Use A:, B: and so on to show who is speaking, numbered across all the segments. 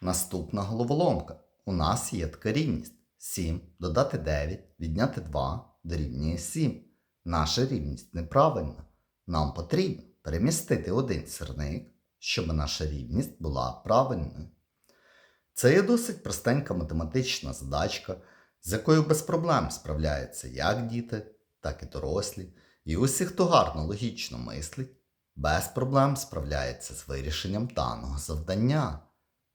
A: Наступна головоломка. У нас є така рівність. 7 додати 9, відняти 2 дорівнює 7. Наша рівність неправильна. Нам потрібно перемістити один сірник, щоб наша рівність була правильною. Це є досить простенька математична задачка, з якою без проблем справляються як діти, так і дорослі. І усі, хто гарно логічно мислить, без проблем справляється з вирішенням даного завдання.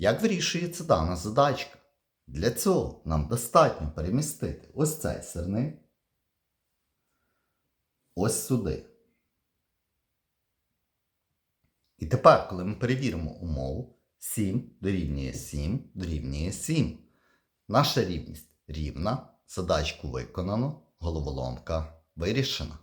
A: Як вирішується дана задачка? Для цього нам достатньо перемістити ось цей сирник ось сюди. І тепер, коли ми перевіримо умову, 7 дорівнює 7 дорівнює 7. Наша рівність рівна, задачку виконано, головоломка вирішена.